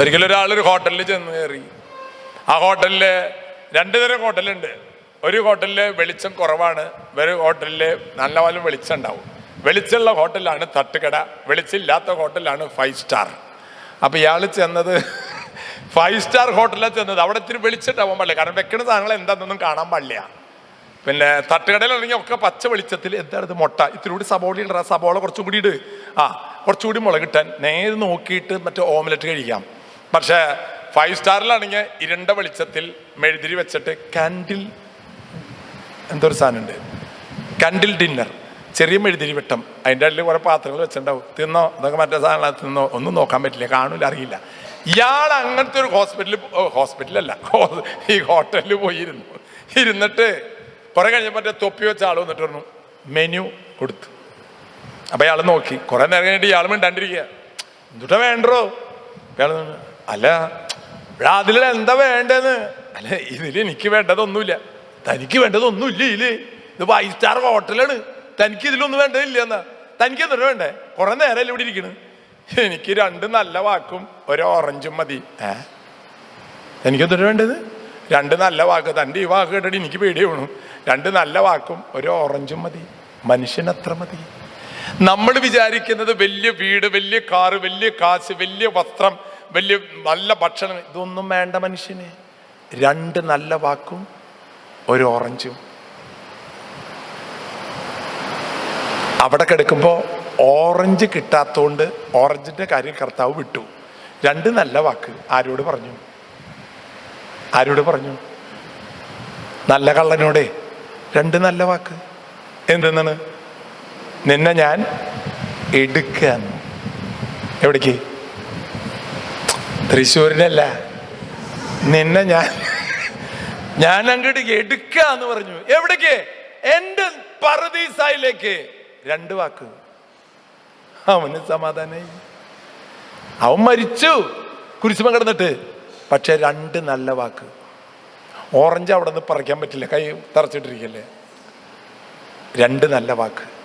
ഒരിക്കലും ഒരാളൊരു ഹോട്ടലിൽ ചെന്ന് കയറി. ആ ഹോട്ടലിൽ രണ്ട് തരം ഹോട്ടലുണ്ട്. ഒരു ഹോട്ടലിൽ വെളിച്ചം കുറവാണ് വേറെ ഹോട്ടലിൽ നല്ല പോലെ വെളിച്ചം ഉണ്ടാവും. വെളിച്ചമുള്ള ഹോട്ടലാണ് തട്ടുകട വെളിച്ചമില്ലാത്ത ഹോട്ടലാണ് ഫൈവ് സ്റ്റാർ. അപ്പോൾ ഇയാൾ ചെന്നത് ഫൈവ് സ്റ്റാർ ഹോട്ടലിലാണ് ചെന്നത്. അവിടെ ഇത്തിരി വെളിച്ചമുണ്ടാവാൻ പാടില്ല. കാരണം വെക്കുന്ന സാധനങ്ങൾ എന്താണെന്നൊന്നും കാണാൻ പാടില്ല. പിന്നെ തട്ടുകടയിലാണെങ്കിൽ ഒക്കെ പച്ച വെളിച്ചത്തിൽ എന്താണ് മുട്ട? ഇത്തിരി കൂടി സബോള ഇട സബോള കുറച്ചും കൂടി ഇട്. ആ കുറച്ചുകൂടി മുളകിട്ടാൻ നേരെ നോക്കിയിട്ട് മറ്റേ ഓംലെറ്റ് കഴിക്കാം. പക്ഷേ ഫൈവ് സ്റ്റാറിലാണെങ്കിൽ ഇരണ്ട വെളിച്ചത്തിൽ മെഴുതിരി വെച്ചിട്ട് കാൻഡിൽ എന്തൊരു സാധനമുണ്ട്. കാൻഡിൽ ഡിന്നർ ചെറിയ മെഴുതിരി വെട്ടം. അതിന്റെ ഇടയിൽ കുറേ പാത്രങ്ങൾ വെച്ചിട്ടുണ്ടാവും. തിന്നോ? അതൊക്കെ മറ്റേ സാധനങ്ങൾ തിന്നോ? ഒന്നും നോക്കാൻ പറ്റില്ല. കാണൂല അറിയില്ല. ഇയാൾ അങ്ങനത്തെ ഒരു ഹോസ്പിറ്റലിൽ ഹോസ്പിറ്റലല്ല ഈ ഹോട്ടലിൽ പോയിരുന്നു. ഇരുന്നിട്ട് കുറേ കഴിഞ്ഞപ്പോൾ മറ്റേ തൊപ്പി വെച്ച ആൾ വന്നിട്ട് പറഞ്ഞു മെനു കൊടുത്തു. അപ്പോൾ അയാൾ നോക്കി. കുറേ നേരം കഴിഞ്ഞിട്ട് ഇയാൾ മിണ്ടാണ്ടിരിക്കുക. എന്തുട്ടാ വേണ്ടോ ഇയാൾ അല്ല അതിൽ എന്താ വേണ്ടതെന്ന് അല്ല ഇതിൽ എനിക്ക് വേണ്ടതൊന്നുമില്ല. തനിക്ക് വേണ്ടതൊന്നുമില്ല ഇതിൽ. ഇത് ഫൈവ് സ്റ്റാർ ഹോട്ടലാണ്. തനിക്ക് ഇതിലൊന്നും വേണ്ടതില്ല എന്നാ തനിക്ക് എന്തിനു വേണ്ടേ? കുറെ നേരമല്ലേ ഇവിടെ ഇരിക്കണ്. എനിക്ക് രണ്ട് നല്ല വാക്കും ഒരു ഓറഞ്ചും മതി. ഏ? എനിക്കെന്തിനു വേണ്ടത്? രണ്ട് നല്ല വാക്ക്. തന്റെ ഈ വാക്ക് കേട്ടിട്ട് എനിക്ക് പേടി വേണം രണ്ട് നല്ല വാക്കും ഒരു ഓറഞ്ചും മതി. മനുഷ്യൻ അത്ര മതി. നമ്മൾ വിചാരിക്കുന്നത് വലിയ വീട് വലിയ കാറ് വലിയ കാശ് വലിയ വസ്ത്രം വലിയ നല്ല ഭക്ഷണം ഇതൊന്നും വേണ്ട മനുഷ്യന്. രണ്ട് നല്ല വാക്കും ഒരു ഓറഞ്ചും. അവിടെ കിടക്കുമ്പോൾ ഓറഞ്ച് കിട്ടാത്തതുകൊണ്ട് ഓറഞ്ചിന്റെ കാര്യം കർത്താവ് വിട്ടു. രണ്ട് നല്ല വാക്ക്. ആരോട് പറഞ്ഞു? ആരോട് പറഞ്ഞു? നല്ല കള്ളനോടെ. രണ്ട് നല്ല വാക്ക്. എന്തെന്നാണ്? നിന്നെ ഞാൻ എടുക്കാൻ. എവിടേക്ക്? തൃശ്ശൂരിനല്ല നിന്നെ ഞാൻ ഞാൻ അങ്ങോട്ട് എടുക്കാന്ന് പറഞ്ഞു. എവിടേക്ക്? എന്റെ പറദീസായിലേക്ക് രണ്ട് വാക്ക്. അവന് സമാധാനായി. അവൻ മരിച്ചു. കുരിശുമ കിടന്നിട്ട്. പക്ഷെ രണ്ട് നല്ല വാക്ക്. ഓറഞ്ച് അവിടെ നിന്ന് പറിക്കാൻ പറ്റില്ല. കൈ തറച്ചിട്ടിരിക്കല്ലേ? രണ്ട് നല്ല വാക്ക്.